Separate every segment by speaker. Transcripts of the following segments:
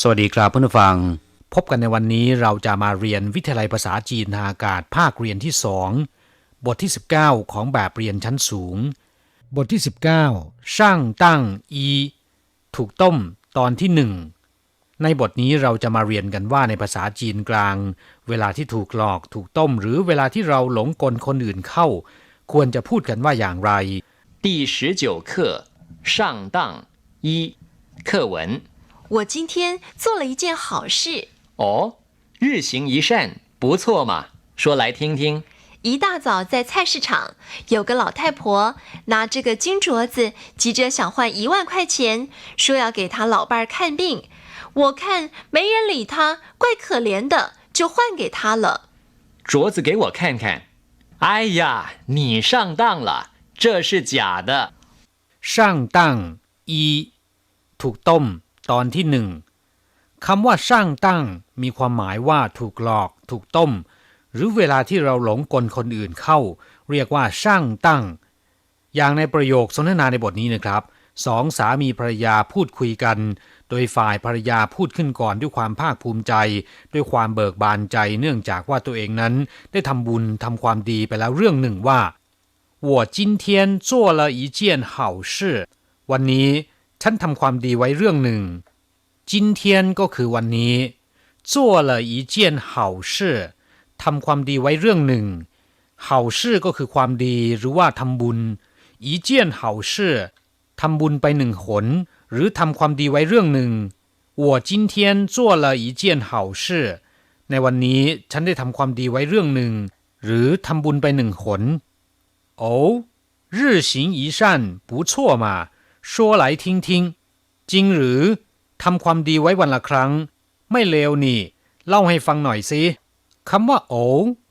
Speaker 1: สวัสดีครับเพื่อนผู้ฟัง พบกันในวันนี้เราจะมาเรียนวิทยาลัยภาษาจีนทางอากาศภาคเรียนที่สองบทที่ 19 ของแบบเรียนชั้นสูง บทที่ 19 ช่างตั้งอีถูกต้มตอนที่หนึ่งในบทนี้เราจะมาเรียนกันว่าในภาษาจีนกลาง เวลาที่ถูกหลอกถูกต้ม หรือเวลาที่เราหลงกลคนอื่นเข้า ควรจะพูดกันว่าอย่างไร
Speaker 2: 第十九课上当一课文
Speaker 3: 我今天做了一件好事。
Speaker 2: 哦日行一善不错嘛。说来听听。
Speaker 3: 一大早在菜市场有个老太婆拿着个金镯子急着想换一万块钱说要给她老伴儿看病。我看没人理她怪可怜的就换给她了。
Speaker 2: 镯子给我看看。哎呀你上当了这是假的。
Speaker 1: 上当一土豆。 ต้ม ตอนที่หนึ่งคำว่าช่างตั้ง มีความหมายว่าถูกหลอก ถูกต้ม หรือเวลาที่เราหลงกลคนอื่นเข้า เรียกว่าช่างตั้ง อย่างในประโยคสนทนาในบทนี้นะครับสองสามีภรรยาพูดคุยกัน โดยฝ่ายภรรยาพูดขึ้นก่อนด้วยความภาคภูมิใจ ด้วยความเบิกบานใจ เนื่องจากว่าตัวเองนั้น ได้ทำบุญทำความดีไปแล้วเรื่องหนึ่งว่า 我今天做了一件好事วันนี้ ฉันทำความดีไว้เรื่องหนึ่ง今天ก็คือวันนี้做了一件好事ทำความดีไว้เรื่องหนึ่ง好事ก็คือความดีหรือว่าทำบุญ一件好事ทำบุญไปหนึ่งหนหรือทำความดีไว้เรื่องหนึ่ง我今天做了一件好事ในวันนี้ฉันได้ทำความดีไว้เรื่องหนึ่ง หรือทำบุญไปหนึ่งหน 哦，日行一善不错嘛， ชัวไหลทิ้งทิ้งจริงหรือทำความดีไว้วันละครั้ง ไม่เลวนี่ เล่าให้ฟังหน่อยสิคำว่าโอ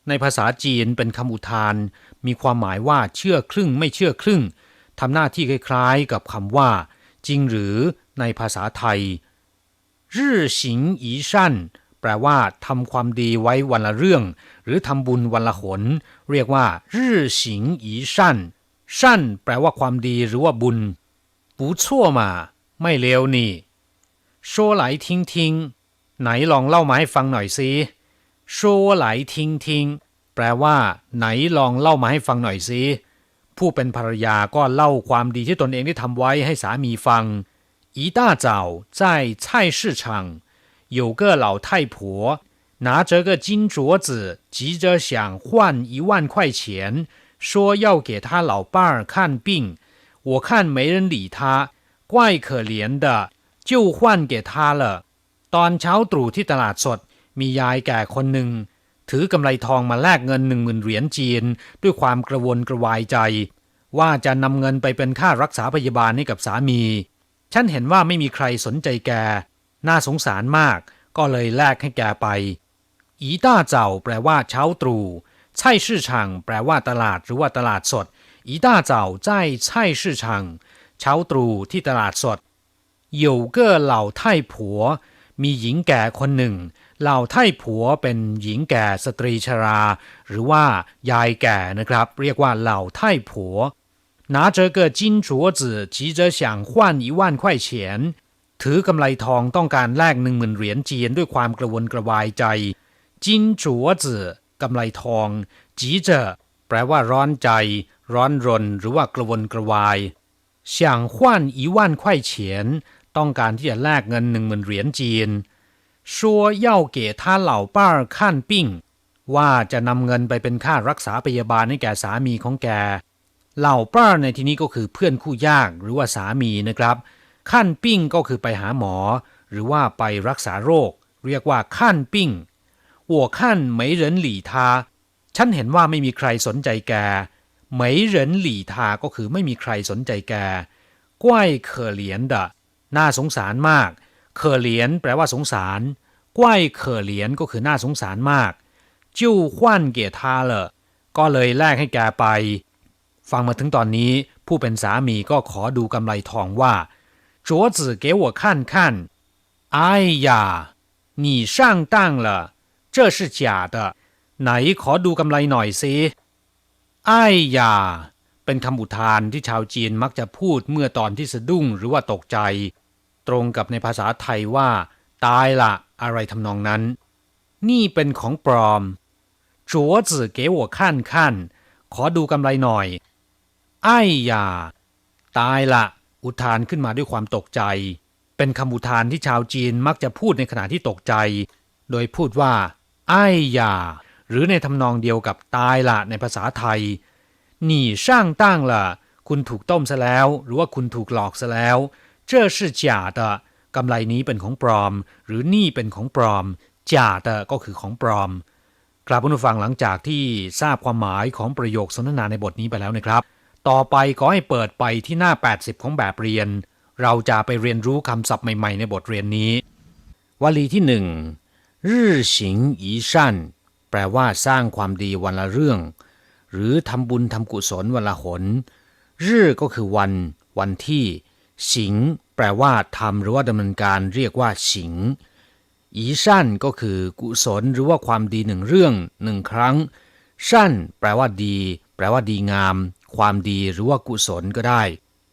Speaker 1: ในภาษาจีนเป็นคำอุทาน มีความหมายว่าเชื่อครึ่งไม่เชื่อครึ่งทำหน้าที่คล้ายๆ กับคำว่า จริงหรือในภาษาไทย日行一善แปลว่าทำความดีไว้วันละเรื่อง หรือทำบุญวันละหน เรียกว่า日行一善สิชั่นแปลว่าความดีหรือว่าบุญ 不错嘛ไม่เลวนี่说来听听ไหนลองเล่ามาให้ฟังหน่อยสิ说来听听แปลว่า ไหนลองเล่ามาให้ฟังหน่อยสิผู้เป็นภรรยาก็เล่าความดีที่ตนเองได้ทำไว้ให้สามีฟัง一大早在菜市场有个老太婆拿着个金镯子，急着想换一万块钱，说要给他老伴儿看病。 我看没人理他，怪可怜的，就换给他了。ตอนเช้าตรู่ที่ตลาดสด มียายแก่คนหนึ่ง ถือกำไรทองมาแลกเงินหนึ่งหมื่นเหรียญจีน ด้วยความกระวนกระวายใจ ว่าจะนำเงินไปเป็นค่ารักษาพยาบาลให้กับสามี ฉันเห็นว่าไม่มีใครสนใจแก น่าสงสารมาก ก็เลยแลกให้แกไป อีต้าเจ้าแปลว่าเช้าตรู่ไช่ชื่อช่างแปลว่าตลาดหรือว่าตลาดสด อีต้าเจ้า在菜市场เช้าตรู่ที่ตลาดสด有个老太婆มีหญิงแก่คนหนึ่ง เหล่าไท่ผัวเป็นหญิงแก่สตรีชรา หรือว่ายายแก่นะครับ เรียกว่าเหล่าไท่ผัว拿着个金镯子急着想换一万块钱ถือกำไรทองต้องการแลกหนึ่งหมื่นเหรียญจีนด้วยความกระวนกระวายใจ จินจัวจือกำไรทอง จีเจอแปลว่าร้อนใจ ร้อนรนหรือว่ากระวนกระวายเฉียงขว้านอีว่านไข่เฉียนต้องการที่จะแลกเงินหนึ่งหมื่นเหรียญจีนชัวเย่าเก๋ท่าเหล่าป้าข้นปิ้ง ว่าจะนำเงินไปเป็นค่ารักษาพยาบาลให้แก่สามีของแก เหล่าป้าในที่นี้ก็คือเพื่อนคู่ยากหรือว่าสามีนะครับขั้นปิ้งก็คือไปหาหมอ หรือว่าไปรักษาโรค เรียกว่าขั้นปิ้ง我看没人理他ฉันเห็นว่าไม่มีใครสนใจแก 没人理他ก็คือไม่มีใครสนใจแก怪可怜的น่าสงสารมากเคอเหลียนแปลว่าสงสารกว้ายเคอเหลียนก็คือน่าสงสารมากจิ้วขวัญเกียทาเลอก็เลยแลกให้แกไป ฟังมาถึงตอนนี้ ผู้เป็นสามีก็ขอดูกำไรทองว่า镯子给我看看哎呀你上当了这是假的ไหนขอดูกำไรหน่อยสิ ไอ้ยา เป็นคำอุทานที่ชาวจีนมักจะพูดเมื่อตอนที่สะดุ้งหรือว่าตกใจ ตรงกับในภาษาไทยว่า ตายละอะไรทำนองนั้น นี่เป็นของปลอมจัวจื่อเก๋หัวขั้นขั้นขอดูกำไรหน่อย ไอ้ยา ตายละ อุทานขึ้นมาด้วยความตกใจ เป็นคำอุทานที่ชาวจีนมักจะพูดในขณะที่ตกใจ โดยพูดว่า ไอ้ยา หรือในทำนองเดียวกับตายละในภาษาไทย หนี่ช่างตั้งละคุณถูกต้มซะแล้ว หรือว่าคุณถูกหลอกซะแล้ว这是假的กำไรนี้เป็นของปลอม หรือนี่เป็นของปลอมจ่า的ก็คือของปลอม กลับผู้ฟังหลังจากที่ทราบความหมายของประโยคสนทนาในบทนี้ไปแล้วนะครับ ต่อไปขอให้เปิดไปที่หน้า 80 ของแบบเรียน เราจะไปเรียนรู้คำศัพท์ใหม่ ๆ ในบทเรียนนี้ วลีที่หนึ่งรื่อสิงอีชัน แปลว่าสร้างความดีวันละเรื่อง หรือทำบุญทำกุศลวันละหนรื่อก็คือวัน วันที่ สิง แปลว่าทำหรือว่าดำเนินการเรียกว่าสิงอีชั่นก็คือกุศลหรือว่าความดีหนึ่งเรื่องหนึ่งครั้งชั่นแปลว่าดี แปลว่าดีงาม ความดีหรือว่ากุศลก็ได้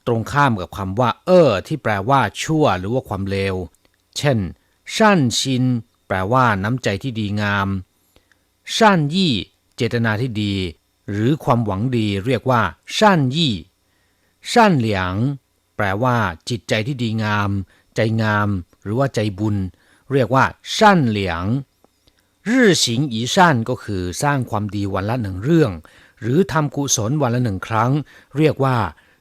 Speaker 1: ตรงข้ามกับคำว่า เออที่แปลว่าชั่ว หรือว่าความเลว เช่นชั่นชิน แปลว่าน้ำใจที่ดีงาม ชั่นยี่ เจตนาที่ดี หรือความหวังดีเรียกว่าชั่นยี่ชั่นเหลียง แปลว่า จิตใจที่ดีงาม ใจงาม หรือว่าใจบุญ เรียกว่าชั่นเหลียงรื่อสิงอีชั่นก็คือสร้างความดีวันละหนึ่งเรื่อง หรือทำกุศลวันละหนึ่งครั้ง เรียกว่า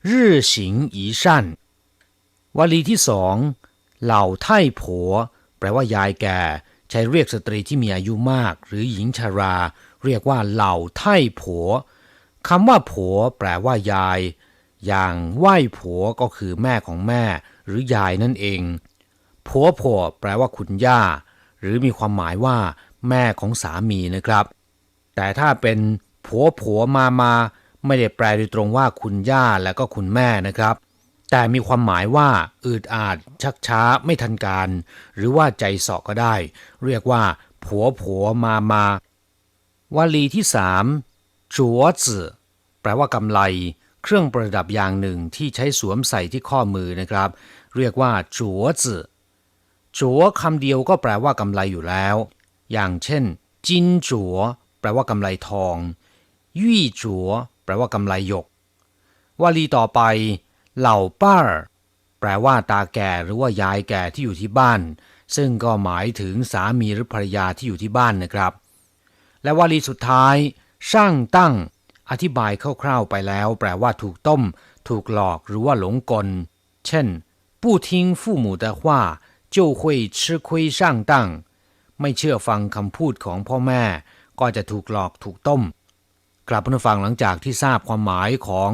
Speaker 1: รื่อสิงอีชั่นวลีที่สองเหล่าไท่ผัว แปลว่ายายแก่ ใช้เรียกสตรีที่มีอายุมาก หรือหญิงชรา เรียกว่าเหล่าไท่ผัวคำว่าผัวแปลว่ายาย อย่างไหว้ผัวก็คือแม่ของแม่ หรือยายนั่นเองผัวผัวแปลว่าคุณย่า หรือมีความหมายว่า แม่ของสามีนะครับ แต่ถ้าเป็นผัวผัวมามาไม่ได้แปลโดยตรงว่าคุณย่าและก็คุณแม่นะครับ แต่มีความหมายว่าอืดอาดชักช้าไม่ทันการ หรือว่าใจเสาะก็ได้ เรียกว่า ผัวผัวมามาวลีที่สามจัวจื่อแปลว่ากำไล เครื่องประดับอย่างหนึ่งที่ใช้สวมใส่ที่ข้อมือนะครับ เรียกว่าจัวจื่อจัวคำเดียวก็แปลว่ากำไรอยู่แล้ว อย่างเช่น จินจัวแปลว่ากำไรทองยี่จัวแปลว่ากำไรหยกวลีต่อไป เหล่าป้าแปลว่าตาแก่หรือว่ายายแก่ที่อยู่ที่บ้าน ซึ่งก็หมายถึงสามีหรือภรรยาที่อยู่ที่บ้านนะครับ และวลีสุดท้าย ช่างตั้ง อธิบายคร่าวๆไปแล้ว แปลว่าถูกต้ม ถูกหลอกหรือว่าหลงกล เช่น不听父母的话就会吃亏上当ไม่เชื่อฟังคำพูดของพ่อแม่ ก็จะถูกหลอกถูกต้ม กลับมาฟังหลังจากที่ทราบความหมายของ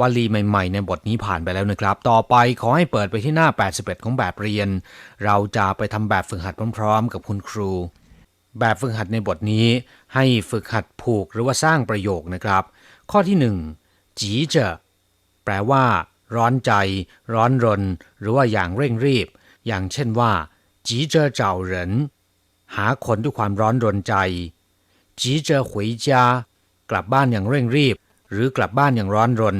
Speaker 1: วลีใหม่ๆ ในบทนี้ผ่านไปแล้วนะครับ ต่อไปขอให้เปิดไปที่หน้า 81 ของแบบเรียน เราจะไปทำแบบฝึกหัดพร้อมๆ กับคุณครู แบบฝึกหัดในบทนี้ ให้ฝึกหัดผูกหรือว่าสร้างประโยคนะครับ ข้อที่หนึ่งจีเจอแปลว่า ร้อนใจ ร้อนรน หรือว่าอย่างเร่งรีบ อย่างเช่นว่าจีเจอเจ้าเหรินหาคนด้วยความร้อนรนใจจีเจอ回家กลับบ้านอย่างเร่งรีบ หรือกลับบ้านอย่างร้อนรน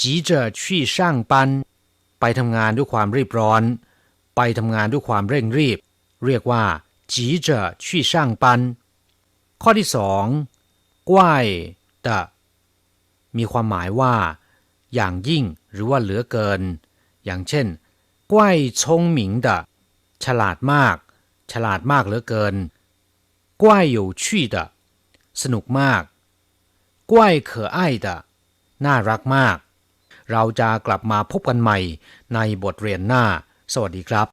Speaker 1: จีเจอ去上班ไปทำงานด้วยความรีบร้อน ไปทำงานด้วยความเร่งรีบ เรียกว่าจีเจอ去上班ข้อที่สองกว้าย的มีความหมายว่า อย่างยิ่งหรือว่าเหลือเกิน อย่างเช่นกว้ายชงหมิง的ฉลาดมาก ฉลาดมากเหลือเกินกว้าย有趣的สนุกมากกว้าย可爱的น่ารักมาก เราจะกลับมาพบกันใหม่ในบทเรียนหน้า สวัสดีครับ